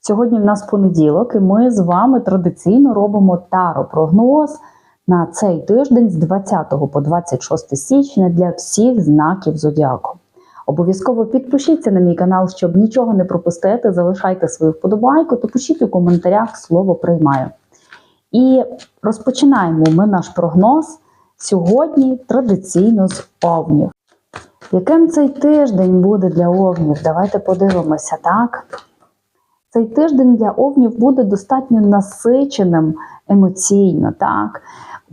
Сьогодні в нас понеділок, і ми з вами традиційно робимо таро-прогноз на цей тиждень з 20 по 26 січня для всіх знаків зодіаку. Обов'язково підпишіться на мій канал, щоб нічого не пропустити. Залишайте свою вподобайку та пишіть у коментарях слово приймаю. І розпочинаємо ми наш прогноз сьогодні традиційно з овнів. Яким цей тиждень буде для овнів? Давайте подивимося, так? Цей тиждень для овнів буде достатньо насиченим емоційно. так?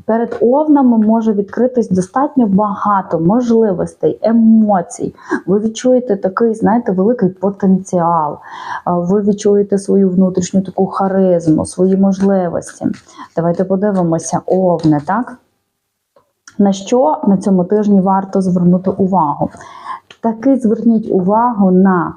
Перед овнами може відкритись достатньо багато можливостей, емоцій. Ви відчуєте такий, знаєте, великий потенціал. Ви відчуєте свою внутрішню таку харизму, свої можливості. Давайте подивимося, овни, так? На що на цьому тижні варто звернути увагу? Таки зверніть увагу на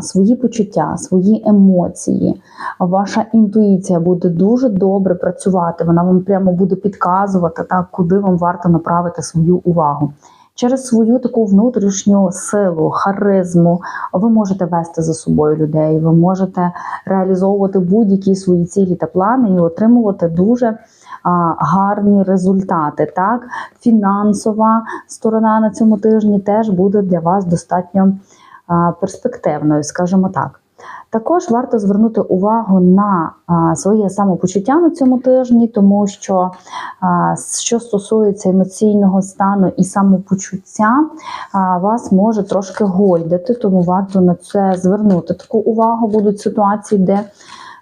свої почуття, свої емоції. Ваша інтуїція буде дуже добре працювати. Вона вам прямо буде підказувати, так, куди вам варто направити свою увагу. Через свою таку внутрішню силу, харизму ви можете вести за собою людей, ви можете реалізовувати будь-які свої цілі та плани і отримувати дуже гарні результати. Так, фінансова сторона на цьому тижні теж буде для вас достатньо перспективною, скажімо так. Також варто звернути увагу на своє самопочуття на цьому тижні, тому що що стосується емоційного стану і самопочуття, вас може трошки гойдати, тому варто на це звернути таку увагу. Будуть ситуації, де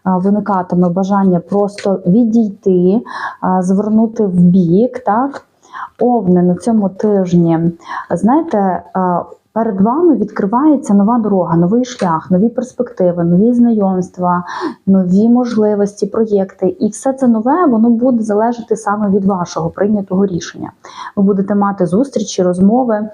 виникатиме бажання просто відійти, звернути в бік, так. Овни на цьому тижні, знаєте, Перед вами відкривається нова дорога, новий шлях, нові перспективи, нові знайомства, нові можливості, проєкти. І все це нове воно буде залежати саме від вашого прийнятого рішення. Ви будете мати зустрічі, розмови,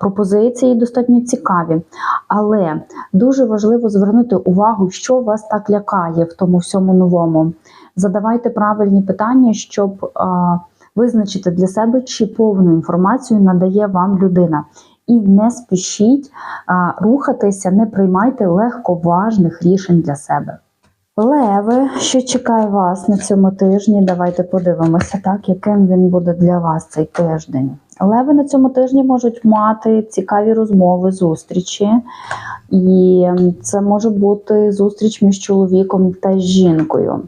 пропозиції достатньо цікаві. Але дуже важливо звернути увагу, що вас так лякає в тому всьому новому. Задавайте правильні питання, щоб визначити для себе, чи повну інформацію надає вам людина. І не спішіть рухатися, не приймайте легковажних рішень для себе. Леви, що чекає вас на цьому тижні? Давайте подивимося, так, яким він буде для вас цей тиждень. Леви на цьому тижні можуть мати цікаві розмови, зустрічі, і це може бути зустріч між чоловіком та жінкою.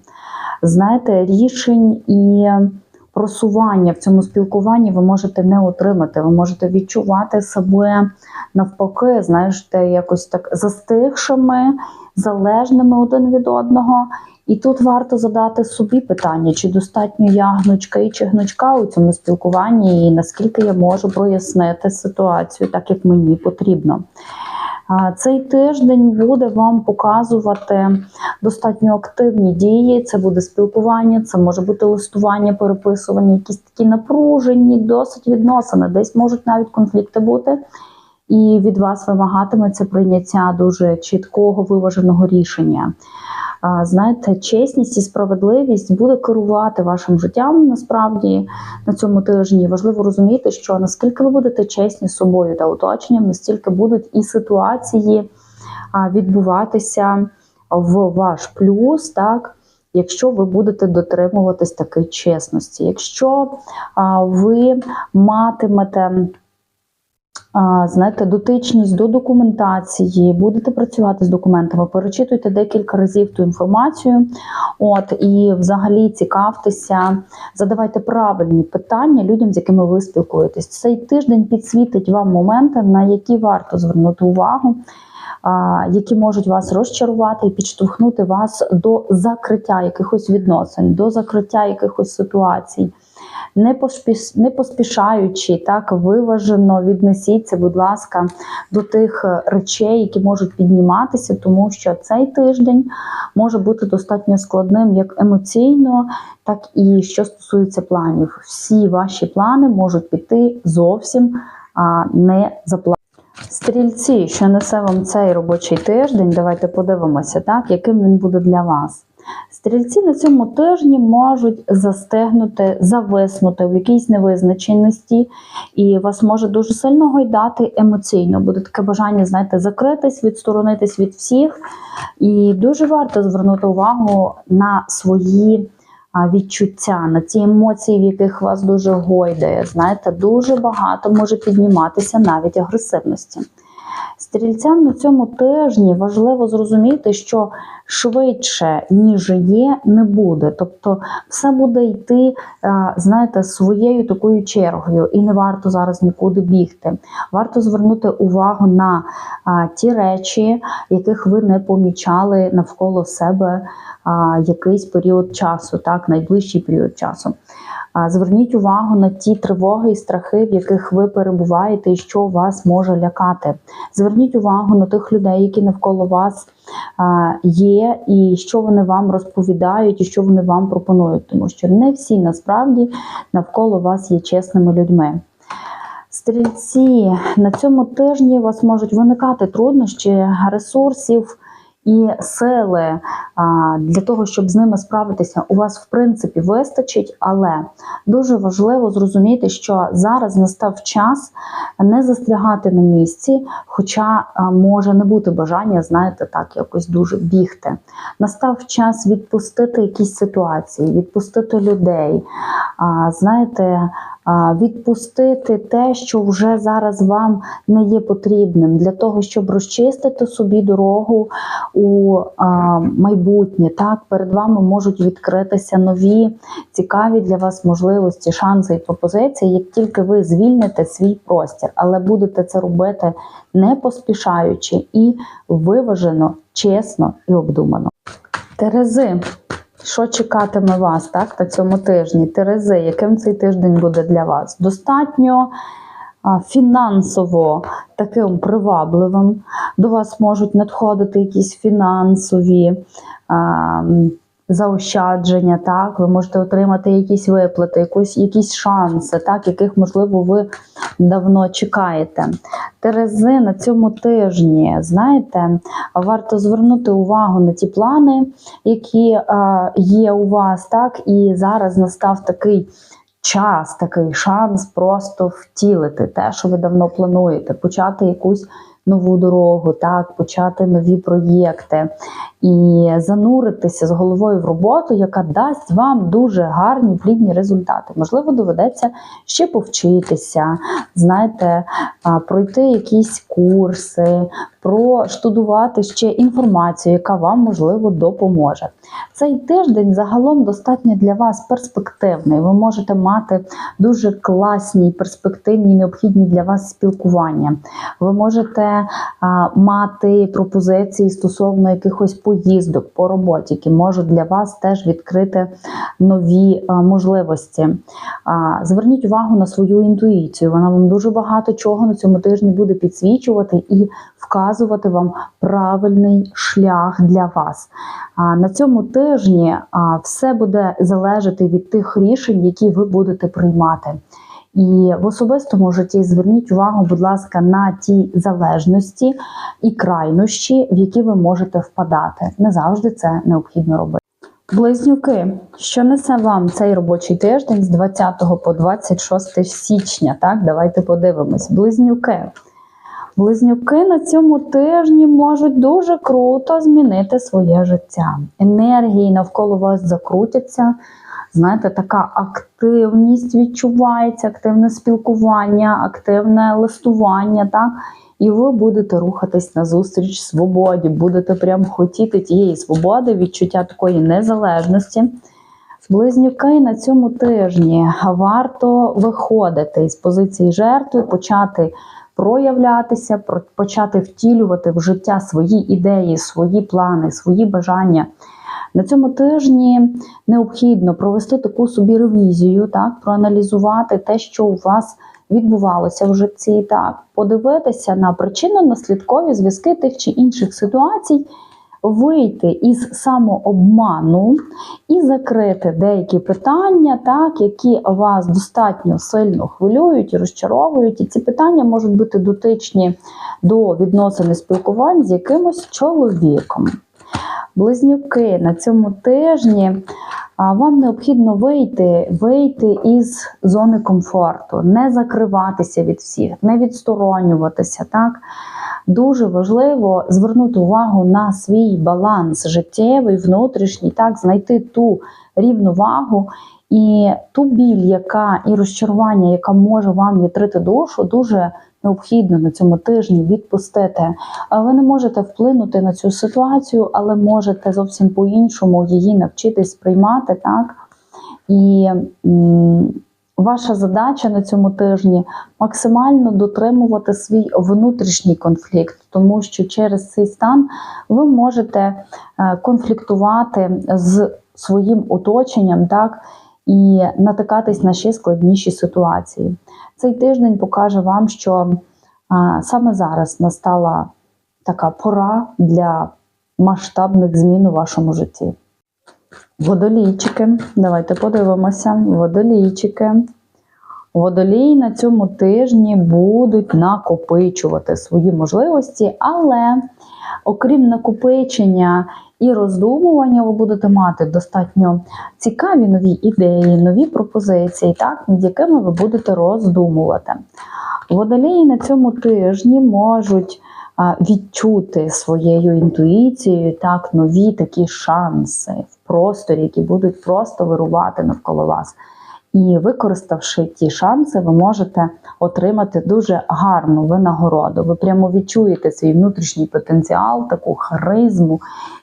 Знаєте, рішень і просування в цьому спілкуванні ви можете не отримати. Ви можете відчувати себе навпаки, знаєте, якось так застигшими, залежними один від одного. І тут варто задати собі питання, чи достатньо я гнучка і чи гнучка у цьому спілкуванні, і наскільки я можу прояснити ситуацію так, як мені потрібно. Цей тиждень буде вам показувати достатньо активні дії. Це буде спілкування, це може бути листування, переписування, якісь такі напружені, досить відносини. Десь можуть навіть конфлікти бути. І від вас вимагатиметься прийняття дуже чіткого виваженого рішення. Знаєте, чесність і справедливість буде керувати вашим життям насправді на цьому тижні. Важливо розуміти, що наскільки ви будете чесні з собою та оточенням, настільки будуть і ситуації відбуватися в ваш плюс, так. Якщо ви будете дотримуватись такої чесності, якщо ви матимете знаєте, дотичність до документації, будете працювати з документами, перечитуйте декілька разів ту інформацію. От і взагалі цікавтеся, задавайте правильні питання людям, з якими ви спілкуєтесь. Цей тиждень підсвітить вам моменти, на які варто звернути увагу. Які можуть вас розчарувати і підштовхнути вас до закриття якихось відносин, до закриття якихось ситуацій не поспіш, не поспішаючи, так виважено віднесіться, будь ласка, до тих е, речей, які можуть підніматися, тому що цей тиждень може бути достатньо складним як емоційно, так і що стосується планів. Всі ваші плани можуть піти зовсім а, не за планом. Стрільці, що несе вам цей робочий тиждень, давайте подивимося, так, яким він буде для вас. Стрільці на цьому тижні можуть застигнути, зависнути в якійсь невизначеності, і вас може дуже сильно гойдати емоційно. Буде таке бажання, знаєте, закритись, відсторонитись від всіх. І дуже варто звернути увагу на свої відчуття, на ці емоції, в яких вас дуже гойдає. Знаєте, дуже багато може підніматися навіть агресивності. Стрільцям на цьому тижні важливо зрозуміти, що швидше, ніж є, не буде. Тобто все буде йти, е, знаєте, своєю такою чергою, і не варто зараз нікуди бігти. Варто звернути увагу на ті речі, яких ви не помічали навколо себе якийсь період часу, так, найближчий період часу. Зверніть увагу на ті тривоги і страхи, в яких ви перебуваєте, і що вас може лякати. Зверніть увагу на тих людей, які навколо вас є, і що вони вам розповідають, і що вони вам пропонують, тому що не всі насправді навколо вас є чесними людьми. Стрільці на цьому тижні у вас можуть виникати труднощі ресурсів і сили для того, щоб з ними справитися, у вас в принципі вистачить, але дуже важливо зрозуміти, що зараз настав час не застрягати на місці, хоча може не бути бажання, знаєте, так якось дуже бігти. Настав час відпустити якісь ситуації, відпустити людей. Знаєте, відпустити те, що вже зараз вам не є потрібним, для того, щоб розчистити собі дорогу у майбутнє. Так, перед вами можуть відкритися нові цікаві для вас можливості, шанси і пропозиції, як тільки ви звільните свій простір, але будете це робити не поспішаючи і виважено, чесно і обдумано. Терези. Що чекатиме вас так, на цьому тижні? Терези, яким цей тиждень буде для вас? Достатньо фінансово таким привабливим. До вас можуть надходити якісь фінансові а, м, заощадження, так, ви можете отримати якісь виплати, якусь, якісь шанси, так, яких, можливо, ви давно чекаєте. Терези на цьому тижні, знаєте, варто звернути увагу на ті плани, які є у вас, так, і зараз настав такий час, такий шанс просто втілити те, що ви давно плануєте, почати якусь нову дорогу, так, почати нові проєкти і зануритися з головою в роботу, яка дасть вам дуже гарні плідні результати. Можливо, доведеться ще повчитися, знаєте, пройти якісь курси, проштудувати ще інформацію, яка вам можливо допоможе. Цей тиждень загалом достатньо для вас перспективний. Ви можете мати дуже класні, перспективні, необхідні для вас спілкування. Ви можете а, мати пропозиції стосовно якихось поїздок по роботі, які можуть для вас теж відкрити нові можливості. Зверніть увагу на свою інтуїцію. Вона вам дуже багато чого на цьому тижні буде підсвічувати і вказувати вам правильний шлях для вас. На цьому тижні все буде залежати від тих рішень, які ви будете приймати. І в особистому житті зверніть увагу, будь ласка, на ті залежності і крайнощі, в які ви можете впадати. Не завжди це необхідно робити. Близнюки, що несе вам цей робочий тиждень з 20 по 26 січня? Так, давайте подивимось. Близнюки. Близнюки на цьому тижні можуть дуже круто змінити своє життя. Енергії навколо вас закрутяться. Знаєте, така активність відчувається, активне спілкування, активне листування. так? І ви будете рухатись назустріч свободі, будете прям хотіти тієї свободи, відчуття такої незалежності. Близнюки на цьому тижні варто виходити із позиції жертви, почати проявлятися, про- почати втілювати в життя свої ідеї, свої плани, свої бажання. На цьому тижні необхідно провести таку собі ревізію, так, проаналізувати те, що у вас відбувалося в житті, так, подивитися на причинно-наслідкові зв'язки тих чи інших ситуацій, вийти із самообману і закрити деякі питання, так, які вас достатньо сильно хвилюють і розчаровують. І ці питання можуть бути дотичні до відносин і спілкувань з якимось чоловіком. Близнюки на цьому тижні вам необхідно вийти, вийти із зони комфорту, не закриватися від всіх, не відсторонюватися. Так? Дуже важливо звернути увагу на свій баланс життєвий, внутрішній, так, знайти ту рівновагу і ту біль, яка і розчарування, яка може вам вітрити душу, дуже необхідно на цьому тижні відпустити. Ви не можете вплинути на цю ситуацію, але можете зовсім по-іншому її навчитись сприймати, так? І ваша задача на цьому тижні максимально дотримувати свій внутрішній конфлікт, тому що через цей стан ви можете е, конфліктувати з своїм оточенням, так? І натикатись на ще складніші ситуації. Цей тиждень покаже вам, що а, саме зараз настала така пора для масштабних змін у вашому житті. Водолійчики, давайте подивимося. Водолійчики. Водолії на цьому тижні будуть накопичувати свої можливості, але окрім накопичення і роздумування, ви будете мати достатньо цікаві нові ідеї, нові пропозиції, так, над якими ви будете роздумувати. Водолії на цьому тижні можуть відчути своєю інтуїцією так, нові такі шанси в просторі, які будуть просто вирувати навколо вас. І використавши ті шанси, ви можете отримати дуже гарну винагороду. Ви прямо відчуєте свій внутрішній потенціал, таку харизму,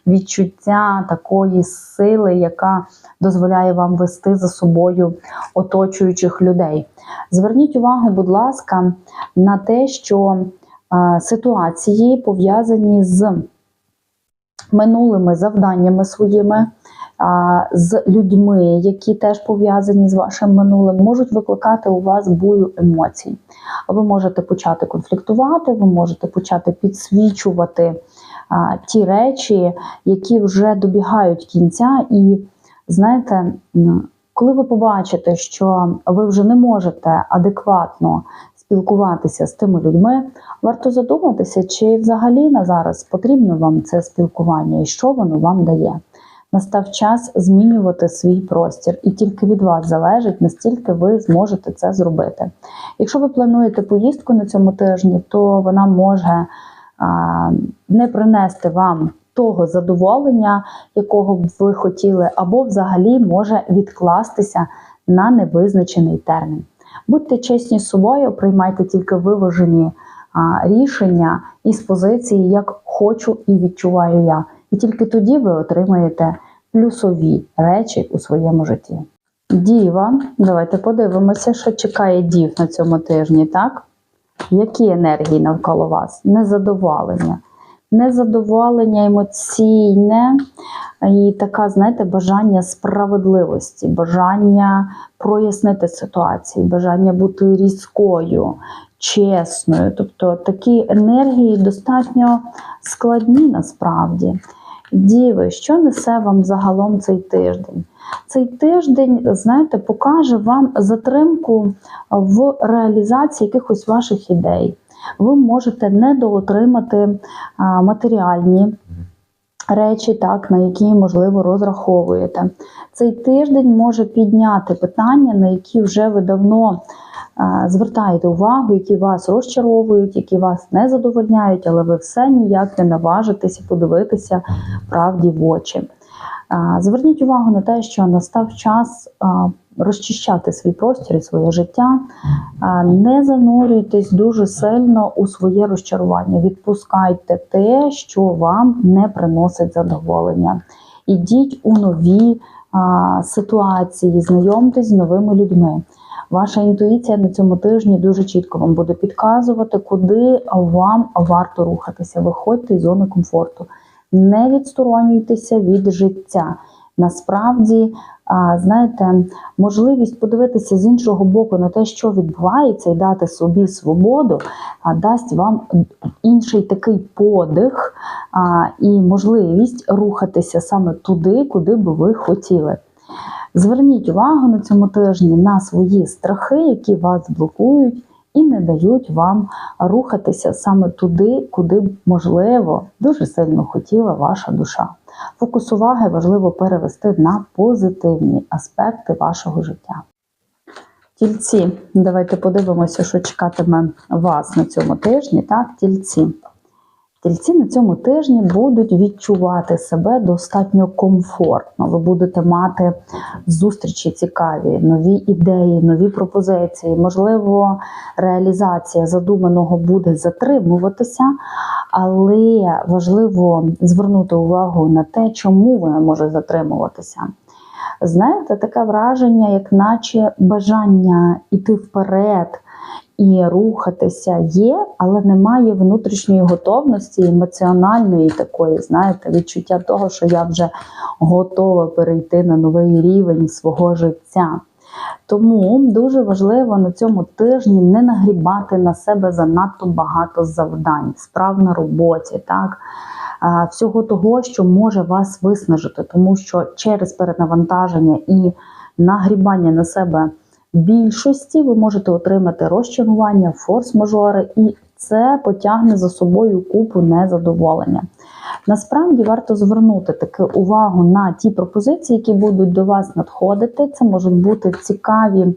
відчуття такої сили, яка дозволяє вам вести за собою оточуючих людей. Зверніть увагу, будь ласка, на те, що ситуації пов'язані з минулими завданнями своїми з людьми, які теж пов'язані з вашим минулим, можуть викликати у вас бурю емоцій. Ви можете почати конфліктувати, ви можете почати підсвічувати ті речі, які вже добігають кінця. І знаєте, коли ви побачите, що ви вже не можете адекватно спілкуватися з тими людьми, варто задуматися, чи взагалі на зараз потрібно вам це спілкування і що воно вам дає. Настав час змінювати свій простір, і тільки від вас залежить, настільки ви зможете це зробити. Якщо ви плануєте поїздку на цьому тижні, то вона може а, не принести вам того задоволення, якого б ви хотіли, або взагалі може відкластися на невизначений термін. Будьте чесні з собою, приймайте тільки виважені а, рішення із позиції, як хочу і відчуваю я. І тільки тоді ви отримаєте плюсові речі у своєму житті. Діва, давайте подивимося, що чекає дів на цьому тижні, так? Які енергії навколо вас? Незадоволення. Незадоволення емоційне і таке, знаєте, бажання справедливості, бажання прояснити ситуацію, бажання бути різкою, чесною. Тобто такі енергії достатньо складні насправді. Діви, що несе вам загалом цей тиждень? Цей тиждень, знаєте, покаже вам затримку в реалізації якихось ваших ідей. Ви можете недоотримати матеріальні речі, так, на які, можливо, розраховуєте. Цей тиждень може підняти питання, на які вже ви давно звертаєте увагу, які вас розчаровують, які вас не задовольняють, але ви все ніяк не наважитеся подивитися правді в очі. Зверніть увагу на те, що настав час розчищати свій простір і своє життя, не занурюйтесь дуже сильно у своє розчарування. Відпускайте те, що вам не приносить задоволення. Ідіть у нові ситуації, знайомтесь з новими людьми. Ваша інтуїція на цьому тижні дуже чітко вам буде підказувати, куди вам варто рухатися. Виходьте із зони комфорту, не відсторонюйтеся від життя. Насправді, знаєте, можливість подивитися з іншого боку на те, що відбувається, і дати собі свободу, дасть вам інший такий подих і можливість рухатися саме туди, куди би ви хотіли. Зверніть увагу на цьому тижні на свої страхи, які вас блокують, і не дають вам рухатися саме туди, куди можливо дуже сильно хотіла ваша душа. Фокус уваги важливо перевести на позитивні аспекти вашого життя. Тільці, давайте подивимося, що чекатиме вас на цьому тижні. Так, тільці. Тільці на цьому тижні будуть відчувати себе достатньо комфортно. Ви будете мати зустрічі цікаві, нові ідеї, нові пропозиції. Можливо, реалізація задуманого буде затримуватися, але важливо звернути увагу на те, чому вона може затримуватися. Знаєте, таке враження, як наче бажання йти вперед і рухатися є, але немає внутрішньої готовності, емоціональної такої, знаєте, відчуття того, що я вже готова перейти на новий рівень свого життя. Тому дуже важливо на цьому тижні не нагрібати на себе занадто багато завдань, справ на роботі, так всього того, що може вас виснажити, тому що через перенавантаження і нагрібання на себе більшості ви можете отримати розчарування, форс-мажори, і це потягне за собою купу незадоволення. Насправді варто звернути таки увагу на ті пропозиції, які будуть до вас надходити. Це можуть бути цікаві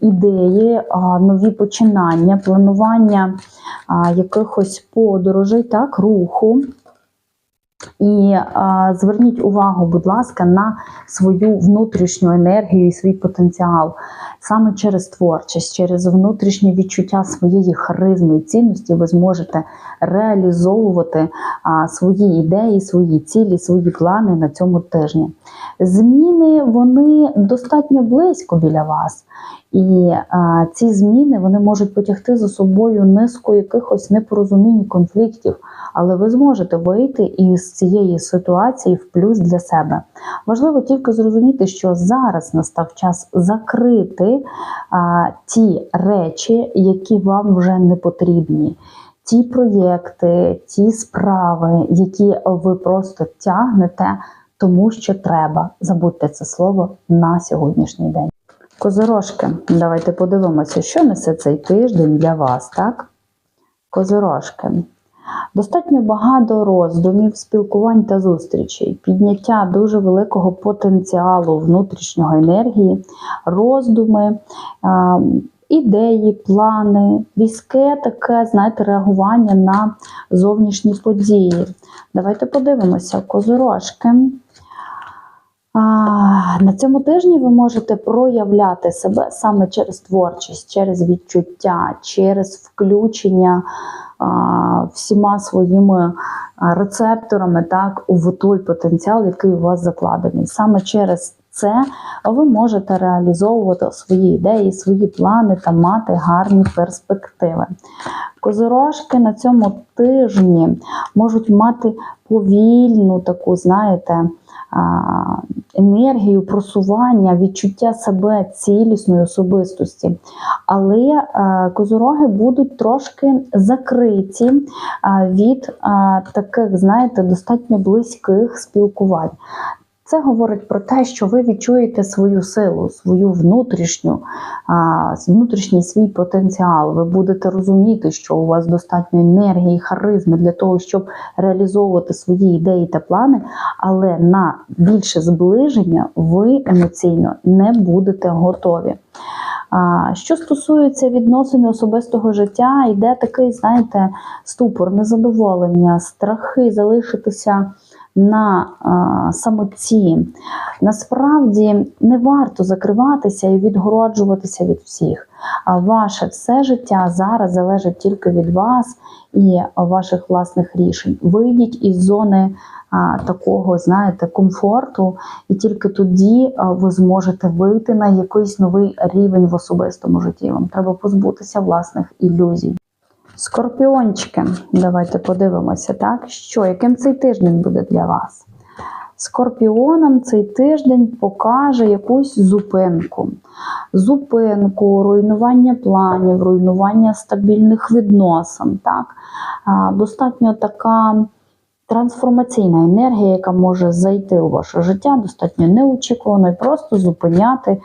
ідеї, нові починання, планування якихось подорожей, так, руху. І а, зверніть увагу, будь ласка, на свою внутрішню енергію і свій потенціал саме через творчість, через внутрішнє відчуття своєї харизми і цінності ви зможете реалізовувати а, свої ідеї, свої цілі, свої плани на цьому тижні. Зміни вони достатньо близько біля вас. І а, ці зміни вони можуть потягти за собою низку якихось непорозумінь, конфліктів, але ви зможете вийти із цієї ситуації в плюс для себе. Важливо тільки зрозуміти, що зараз настав час закрити а, ті речі, які вам вже не потрібні. Ті проєкти, ті справи, які ви просто тягнете, тому що треба. Забудьте це слово на сьогоднішній день. Козорожки, давайте подивимося, що несе цей тиждень для вас, так? Козорожки. Достатньо багато роздумів, спілкувань та зустрічей, підняття дуже великого потенціалу внутрішнього енергії, роздуми, ідеї, плани, різке таке, знаєте, реагування на зовнішні події. Давайте подивимося, козорожки. На цьому тижні ви можете проявляти себе саме через творчість, через відчуття, через включення всіма своїми рецепторами так, у той потенціал, який у вас закладений. Саме через це ви можете реалізовувати свої ідеї, свої плани та мати гарні перспективи. Козорожки на цьому тижні можуть мати повільну таку, знаєте, енергію просування, відчуття себе цілісної особистості. Але козороги будуть трошки закриті від таких, знаєте, достатньо близьких спілкувань. Це говорить про те, що ви відчуєте свою силу, свою внутрішню, внутрішній свій потенціал. Ви будете розуміти, що у вас достатньо енергії, харизми для того, щоб реалізовувати свої ідеї та плани, але на більше зближення ви емоційно не будете готові. Що стосується відносин особистого життя, йде такий, знаєте, ступор, незадоволення, страхи залишитися на а, самоті. Насправді не варто закриватися і відгороджуватися від всіх. А ваше все життя зараз залежить тільки від вас і ваших власних рішень. Вийдіть із зони а, такого, знаєте, комфорту, і тільки тоді а, ви зможете вийти на якийсь новий рівень в особистому житті. Вам треба позбутися власних ілюзій. Скорпіончики, давайте подивимося, так? Що, яким цей тиждень буде для вас? Скорпіонам цей тиждень покаже якусь зупинку. Зупинку, руйнування планів, руйнування стабільних відносин. Так? Достатньо така трансформаційна енергія, яка може зайти у ваше життя, достатньо неочікувано і просто зупиняти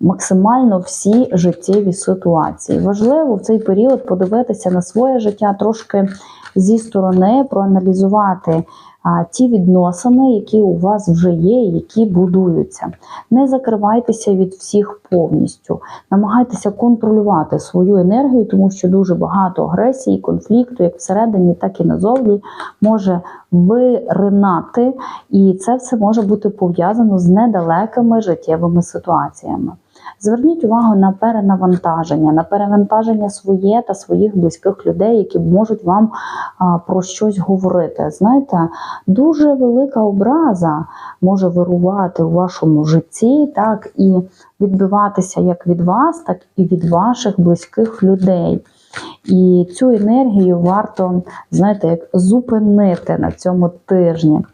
максимально всі життєві ситуації. Важливо в цей період подивитися на своє життя трошки зі сторони, проаналізувати ті відносини, які у вас вже є, які будуються. Не закривайтеся від всіх повністю, намагайтеся контролювати свою енергію, тому що дуже багато агресії, конфлікту, як всередині, так і назовні, може виринати, і це все може бути пов'язано з недалекими життєвими ситуаціями. Зверніть увагу на перенавантаження, на перевантаження своє та своїх близьких людей, які можуть вам про щось говорити. Знаєте, дуже велика образа може вирувати у вашому житті, так і відбиватися як від вас, так і від ваших близьких людей. І цю енергію варто, знаєте, як зупинити на цьому тижні.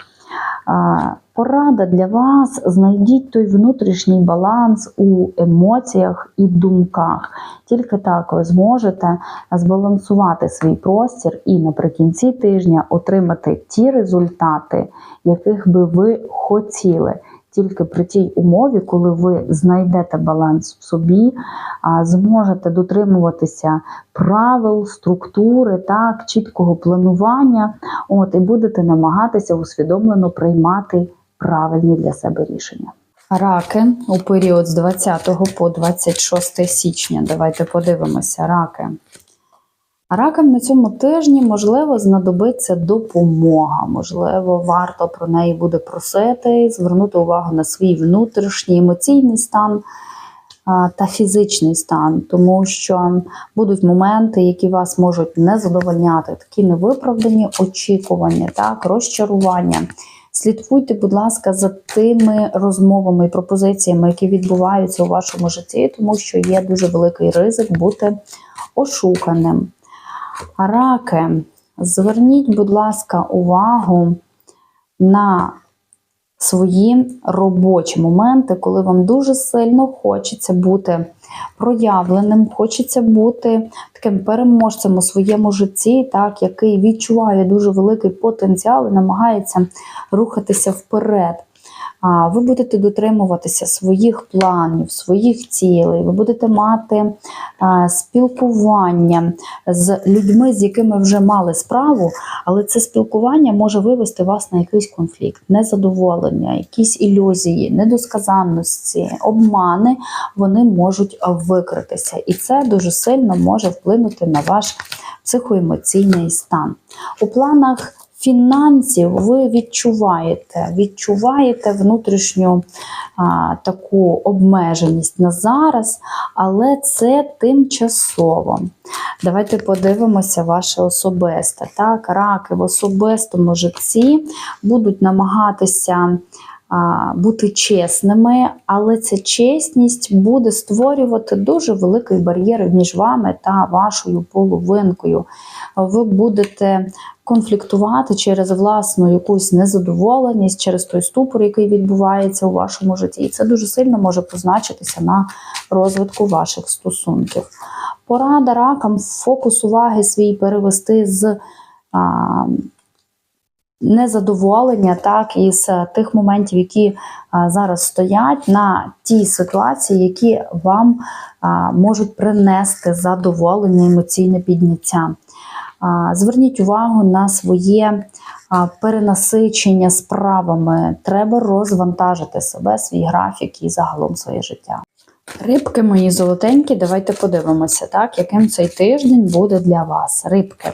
Порада для вас: знайдіть той внутрішній баланс у емоціях і думках. Тільки так ви зможете збалансувати свій простір і наприкінці тижня отримати ті результати, яких би ви хотіли. Тільки при тій умові, коли ви знайдете баланс в собі, зможете дотримуватися правил, структури, так, чіткого планування, от, і будете намагатися усвідомлено приймати правильні для себе рішення. Раки у період з 20 по 26 січня. Давайте подивимося, раки. Ракам на цьому тижні можливо знадобиться допомога. Можливо, варто про неї буде просити, звернути увагу на свій внутрішній емоційний стан та фізичний стан, тому що будуть моменти, які вас можуть не задовольняти, такі невиправдані очікування, так, розчарування. Слідкуйте, будь ласка, за тими розмовами і пропозиціями, які відбуваються у вашому житті, тому що є дуже великий ризик бути ошуканим. Раки, зверніть, будь ласка, увагу на свої робочі моменти, коли вам дуже сильно хочеться бути проявленим, хочеться бути таким переможцем у своєму житті, так, який відчуває дуже великий потенціал і намагається рухатися вперед. Ви будете дотримуватися своїх планів, своїх цілей, ви будете мати спілкування з людьми, з якими вже мали справу, але це спілкування може вивести вас на якийсь конфлікт, незадоволення, якісь ілюзії, недосказанності, обмани вони можуть викритися. І це дуже сильно може вплинути на ваш психоемоційний стан. У планах фінансів ви відчуваєте, відчуваєте внутрішню а, таку обмеженість на зараз, але це тимчасово. Давайте подивимося ваше особисте. Так, раки в особистому житті будуть намагатися. Бути чесними, але ця чесність буде створювати дуже великий бар'єр між вами та вашою половинкою. Ви будете конфліктувати через власну якусь незадоволеність, через той ступор, який відбувається у вашому житті. І це дуже сильно може позначитися на розвитку ваших стосунків. Порада ракам фокус уваги свій перевести з а, незадоволення, так, із тих моментів, які а, зараз стоять, на ті ситуації, які вам а, можуть принести задоволення, емоційне підняття. Зверніть увагу на своє перенасичення справами. Треба розвантажити себе, свій графік і загалом своє життя. Рибки мої золотенькі, давайте подивимося, так, яким цей тиждень буде для вас. Рибки.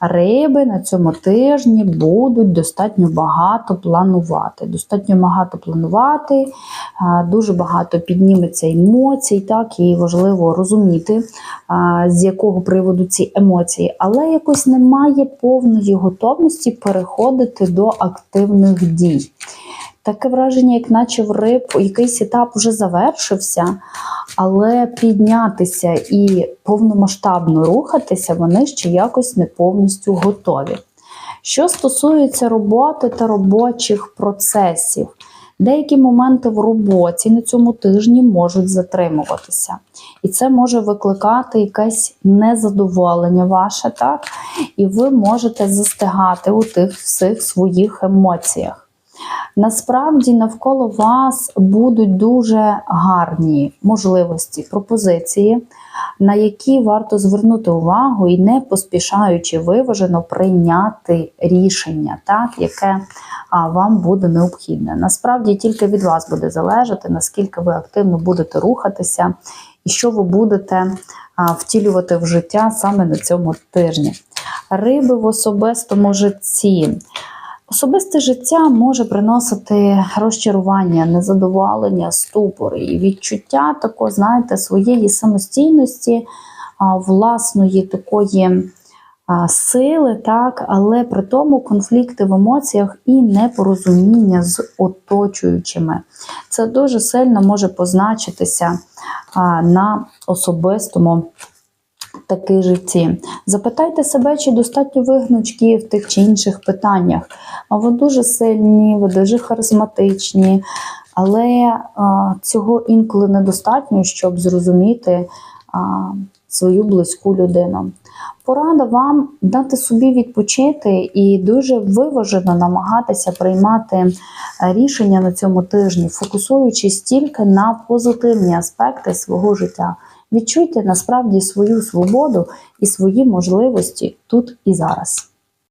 Риби на цьому тижні будуть достатньо багато планувати. Достатньо багато планувати, дуже багато підніметься емоцій, так, і важливо розуміти, з якого приводу ці емоції, але якось немає повної готовності переходити до активних дій. Таке враження, як наче в риб якийсь етап вже завершився, але піднятися і повномасштабно рухатися, вони ще якось не повністю готові. Що стосується роботи та робочих процесів, деякі моменти в роботі на цьому тижні можуть затримуватися. І це може викликати якесь незадоволення ваше, так? І ви можете застигати у тих всіх своїх емоціях. Насправді навколо вас будуть дуже гарні можливості, пропозиції, на які варто звернути увагу і не поспішаючи виважено прийняти рішення, так, яке вам буде необхідне. Насправді тільки від вас буде залежати, наскільки ви активно будете рухатися і що ви будете втілювати в життя саме на цьому тижні. Риби в особистому житті. Особисте життя може приносити розчарування, незадоволення, ступори і відчуття такого, знаєте, своєї самостійності, власної такої сили, так, але при тому конфлікти в емоціях і непорозуміння з оточуючими. Це дуже сильно може позначитися на особистому таки житті. Запитайте себе, чи достатньо ви гнучкі в тих чи інших питаннях. А ви дуже сильні, ви дуже харизматичні, але а, цього інколи недостатньо, щоб зрозуміти а, свою близьку людину. Порада вам дати собі відпочити і дуже виважено намагатися приймати е, рішення на цьому тижні, фокусуючись тільки на позитивні аспекти свого життя. Відчуйте насправді свою свободу і свої можливості тут і зараз.